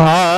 아.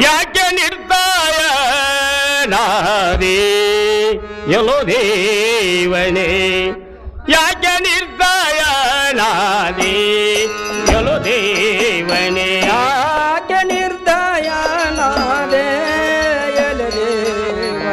ಯಾಕೆ ನಿರ್ದಯ ನಾರಿ ಎಲೋ ದೇವನೇ ಯಾಕೆ ನಿರ್ದಯ ನಾರಿ ಎಲೋ ದೇವನೇ ಯಾಕೆ ನಿರ್ದಯನಾದೆ ಎಲೆದೇವ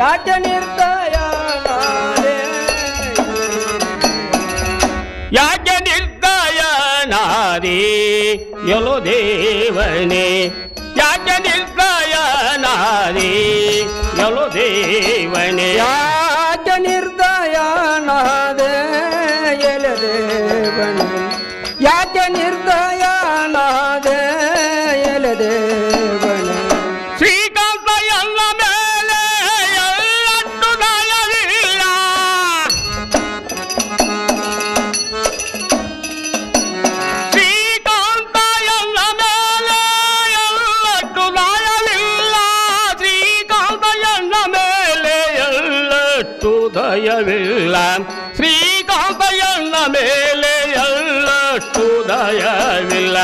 ಯಾಕೆ ನಿರ್ದಯನಾದೆ ಯಾಕೆ ನಿರ್ದಯ ನಾರಿ ಎಲೋ ದೇವನೇ ಯಾಕೆ ನಿರ್ದಯ ನಾರಿ ಎಲೋ ದೇವನೇ. ಯಾಕೆ ನಿರ್ದಯನಾದೆ ಎಲೆದೇವನು ಯಾಕೆ ನಿರ್ದಯನಾದೆ ದಯವಿಲ್ಲ ಶ್ರೀಕಾಂತ ಎಲ್ಲ ಮೇಲೆ ಎಳ್ಳಟ್ಟು ದಯವಿಲ್ಲ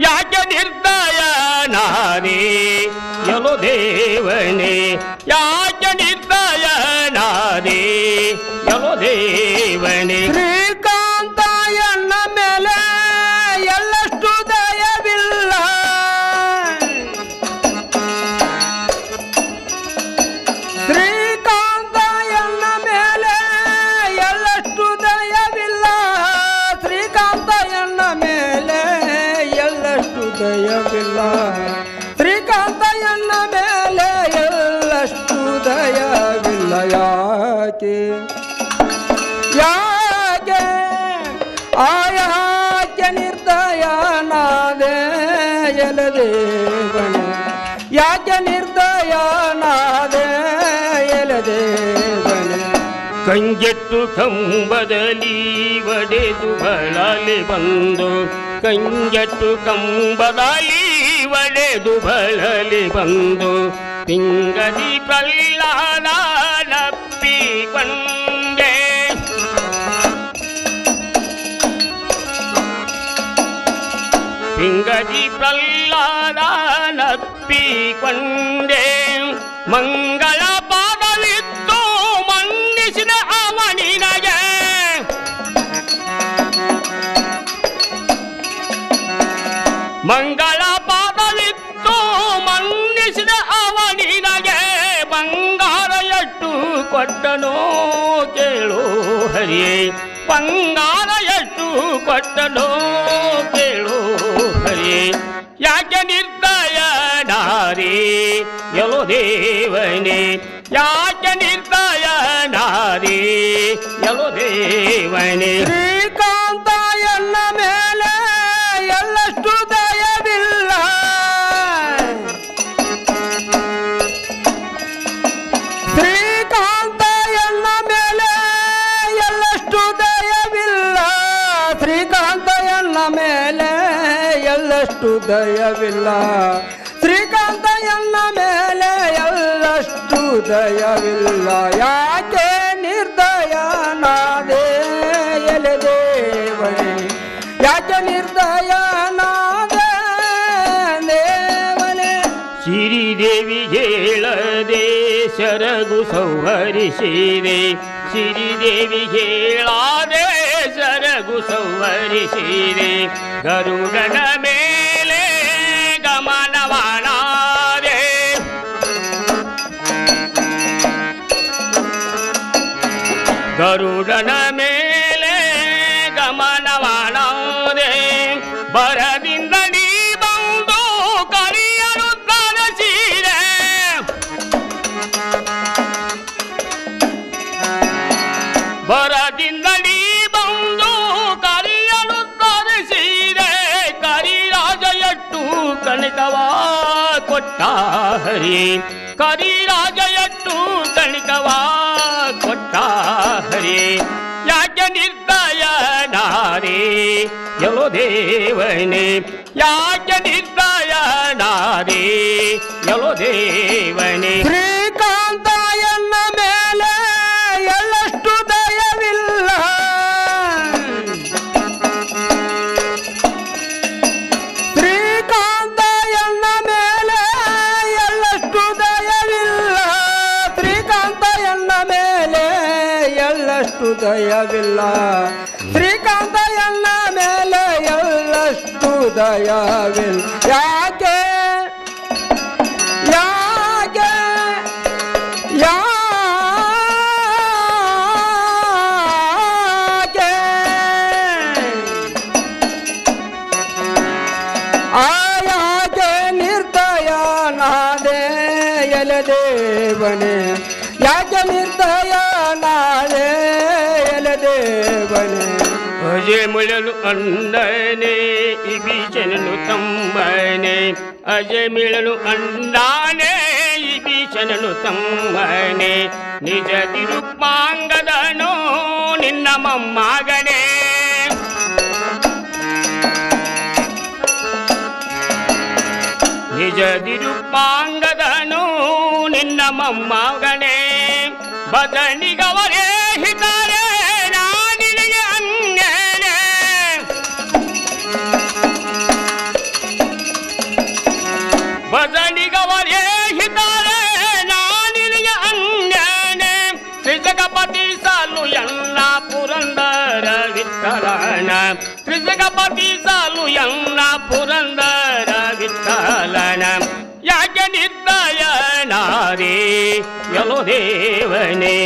ಯಾಕೆ ನಿರ್ದಯ ನಾರಿ ಎಲೋ ದೇವನೇ ಯಾಕೆ ನಿರ್ದಯ ನಾರಿ ಎಲೋ ದೇವನೇ ಎಲದೇವನು. ಯಾಕೆ ನಿರ್ದಯನಾದೆ ಎಲದೇವನು. ಕಂಜೆಟ್ಟು ಕಂಬದಲ್ಲಿ ಒಡೆದು ಬಳಲಿ ಬಂದು. ಕಂಜೆಟ್ಟು ಕಂಬದಲ್ಲಿ ಒಡೆದು ಬಳಲಿ ಬಂದು. ಪಿಂಗದಿ ನಪ್ಪಿ ನಪ್ಪಿಕೊಂಡೆ ಪಿಂಗದಿ ಪ್ರಹ್ಲಾದ ನಪ್ಪಿಕೊಂಡೆ. ಮಂಗಳ ಪಾದವಿತ್ತು ಮನ್ನಿಸಿದ ಅವನಿನಗೆ. ಮಂಗಳ ಪಾದವಿತ್ತು ಮನ್ನಿಸಿದ ಅವನಿನಗೆ. ಬಂಗಾರ ಎಷ್ಟು ಕೊಟ್ಟನೋ ಕೇಳು ಹರಿಯೇ. ಬಂಗಾರ ಎಷ್ಟು ಕೊಟ್ಟನೋ ಯಾಕೆ ನಿರ್ದಯ ನಾರಿ ಎಲೋ ದೇವನೇ ಯಾಕೆ ನಿರ್ದಯ ನಾರಿ ಎಲೋ ದೇವನೇ ಅಷ್ಟು ದಯವಿಲ್ಲ. ಶ್ರೀಕಾಂತಯ್ಯನ ಮೇಲೆ ಎಲ್ಲಷ್ಟು ದಯವಿಲ್ಲ. ಯಾಕೆ ನಿರ್ದಯನಾದೆ ಎಲೆದೇವನೇ ಯಾಕೆ ನಿರ್ದಯನಾದೆ ದೇವನೇ ಸಿರಿದೇವಿ ಹೇಳದೆ ಶರಗು ಸೌಹರಿಸಿದೆ ಸಿರಿದೇವಿ ಹೇಳಾದೆ ಶರಗು ಸೌಹರಿಸಿದೆ ಗರುಡನ ಮೇಲೆ ಗರುಡನ ಮೇಲೆ ಗಮನವಾನಾದೆ ಬರದಿಂದ ನೀ ಬಂದು ಕರಿಯಲು ತರಸಿದೆ ಬರದಿಂದ ನೀ ಬಂದು ಕರಿಯಲು ತರಿಸಿದೆ ಕರಿರಾಜ ಎಟ್ಟು ಕನಕವ ಕೊಟ್ಟ ಹರಿ. ಕರಿರಾಜ ದೇವನೇ ಯಾಕೆ ನಿರ್ದಯ ನಾರೇ ಎಲೋ ದೇವನೇ ಶ್ರೀಕಾಂತ ಎನ್ನ ಮೇಲೆ ಎಳ್ಳಷ್ಟು ದಯವಿಲ್ಲ. ಶ್ರೀಕಾಂತ ಎನ್ನ ಮೇಲೆ ಎಳ್ಳಷ್ಟು ದಯವಿಲ್ಲ. ಶ್ರೀಕಾಂತ ಮೇಲೆ ಎಳ್ಳಷ್ಟು ದಯವಿಲ್ಲ. ದಯವಿಲ್ಲ ಯಾಕೆ? ಯಾಕೆ? ಯಾಕೆ? ಆಯಾಕೆ ನಿರ್ದಯ ನಾದೆ ಎಲದೇವನೆ ಯಾಕೆ అజములను అందనే ఇవి చెనలు తమ్మనే. అజయమిళను అందానే ఇవి చెనలు తమ్మనే. నిజ తిరుపాంగదను నిన్న మమ్మగనే. నిజ తిరుపాంగదను నిన్న మమ్మగనే. బదనిగా ನಿರ್ದಯನಾರೇ ಎಲೋ ದೇವನೇ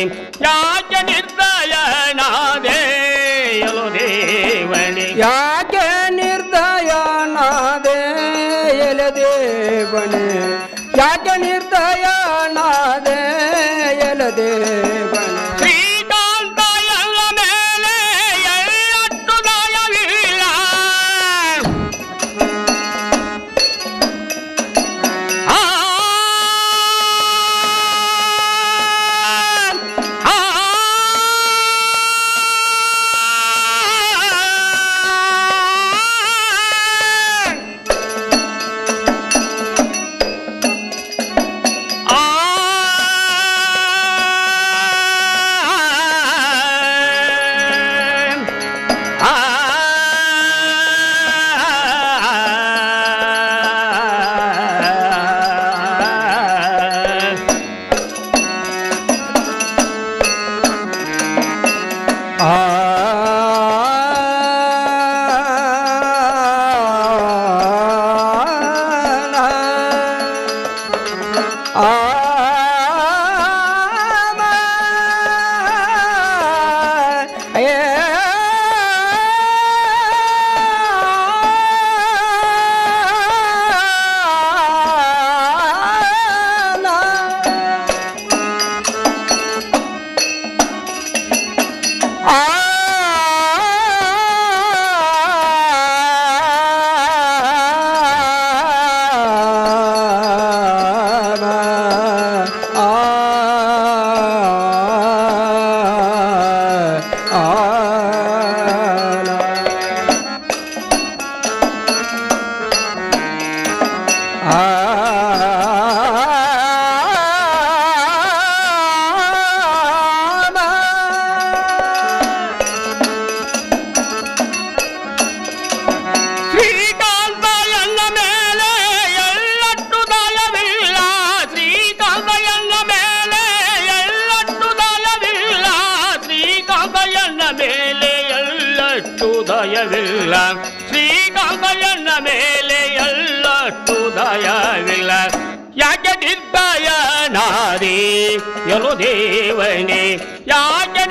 ಯಾಕೆ Ah. ದಯವಿಲ್ಲ ಶ್ರೀಕಾಂತಯ್ಯನ ಮೇಲೆ ಎಳ್ಳಷ್ಟು ದಯವಿಲ್ಲ ಯಾಕೆ ನಿರ್ದಯನಾದಿ ಎಲು ದೇವನೇ ಯಾಕೆ